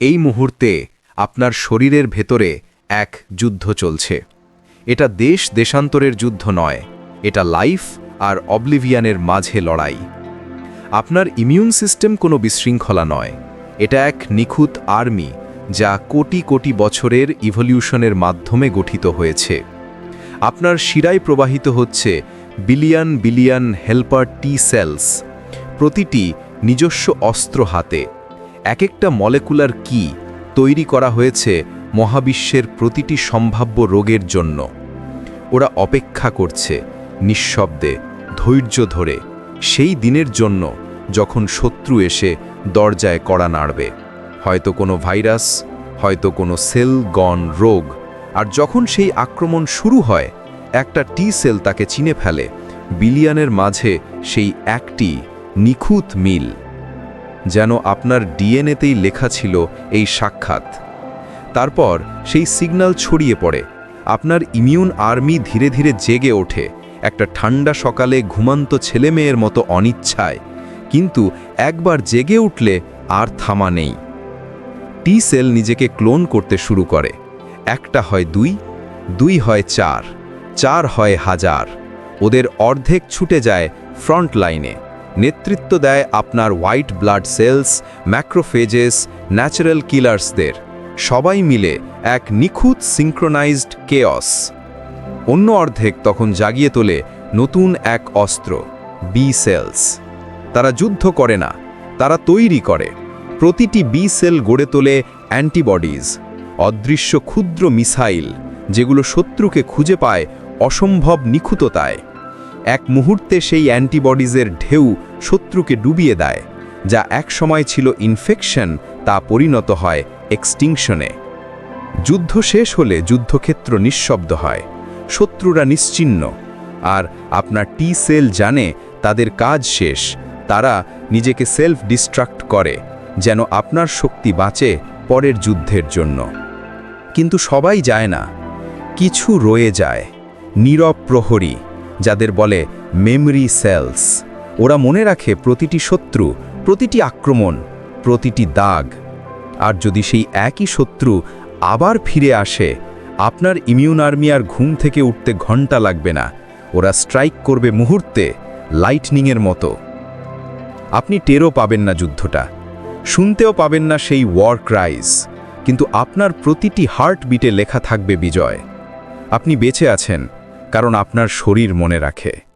এই মুহূর্তে আপনার শরীরের ভেতরে এক যুদ্ধ চলছে। এটা দেশ দেশান্তরের যুদ্ধ নয়, এটা লাইফ আর অবলিভিয়ানের মাঝে লড়াই। আপনার ইমিউন সিস্টেম কোনো বিশৃঙ্খলা নয়, এটা এক নিখুঁত আর্মি যা কোটি কোটি বছরের ইভলিউশনের মাধ্যমে গঠিত হয়েছে। আপনার শিরায় প্রবাহিত হচ্ছে billion billion helper T cells, প্রতিটি নিজস্ব অস্ত্র হাতে। এক একটা মলেকুলার কি তৈরি করা হয়েছে মহাবিশ্বের প্রতিটি সম্ভাব্য রোগের জন্য। ওরা অপেক্ষা করছে, নিঃশব্দে, ধৈর্য ধরে, সেই দিনের জন্য যখন শত্রু এসে দরজায় কড়া নাড়বে। হয়তো কোনো ভাইরাস, হয়তো কোনো সেল গন রোগ, আর যখন সেই আক্রমণ শুরু হয়, একটা টি সেল তাকে চিনে ফেলে, বিলিয়নের মাঝে সেই একটি নিখুঁত মিল। যেন আপনার ডিএনএতেই লেখা ছিল এই সাক্ষাৎ। তারপর সেই সিগন্যাল ছড়িয়ে পড়ে। আপনার ইমিউন আর্মি ধীরে ধীরে জেগে ওঠে। একটা ঠান্ডা সকালে ঘুমান্ত ছেলেমেয়ের মতো অনিচ্ছায়। কিন্তু একবার জেগে উঠলে আর থামা নেই। টি সেল নিজেকে ক্লোন করতে শুরু করে। একটা হয় দুই দুই হয় চার চার হয় হাজার। ওদের অর্ধেক ছুটে যায় ফ্রন্ট লাইনে। নেতৃত্ব দেয় আপনার white blood cells, macrophages, natural কিলার্সদের। সবাই মিলে এক নিখুঁত সিঙ্ক্রোনাইজড কেয়স অন্য অর্ধেক তখন জাগিয়ে তোলে নতুন এক অস্ত্র, বি সেলস। তারা যুদ্ধ করে না, তারা তৈরি করে। প্রতিটি বি সেল গড়ে তোলে অ্যান্টিবডিজ, অদৃশ্য ক্ষুদ্র মিসাইল, যেগুলো শত্রুকে খুঁজে পায় অসম্ভব নিখুঁততায়। এক মুহূর্তে সেই অ্যান্টিবডিজের ঢেউ শত্রুকে ডুবিয়ে দেয়, যা একসময় ছিল ইনফেকশন তা পরিণত হয় এক্সটিংশনে যুদ্ধ শেষ হলে যুদ্ধক্ষেত্র নিঃশব্দ হয়, শত্রুরা নিশ্চিহ্ন আর আপনার টি সেল জানে তাদের কাজ শেষ, তারা নিজেকে সেলফ ডিস্ট্রাক্ট করে, যেন আপনার শক্তি বাঁচে পরের যুদ্ধের জন্য। কিন্তু সবাই যায় না, কিছু রয়ে যায়, নীরব প্রহরী যাদের বলে মেমরি সেলস ওরা মনে রাখে প্রতিটি শত্রু, প্রতিটি আক্রমণ, প্রতিটি দাগ। আর যদি সেই একই শত্রু আবার ফিরে আসে, আপনার ইমিউন আর্মি আর ঘুম থেকে উঠতে ঘণ্টা লাগবে না। ওরা স্ট্রাইক করবে মুহূর্তে লাইটনিংয়ের মতো। আপনি টেরও পাবেন না যুদ্ধটা। শুনতেও পাবেন না সেই ওয়ার ক্রাইস কিন্তু আপনার প্রতিটি হার্ট বিটে লেখা থাকবে বিজয়। আপনি বেঁচে আছেন। কারণ আপনার শরীর মনে রাখে।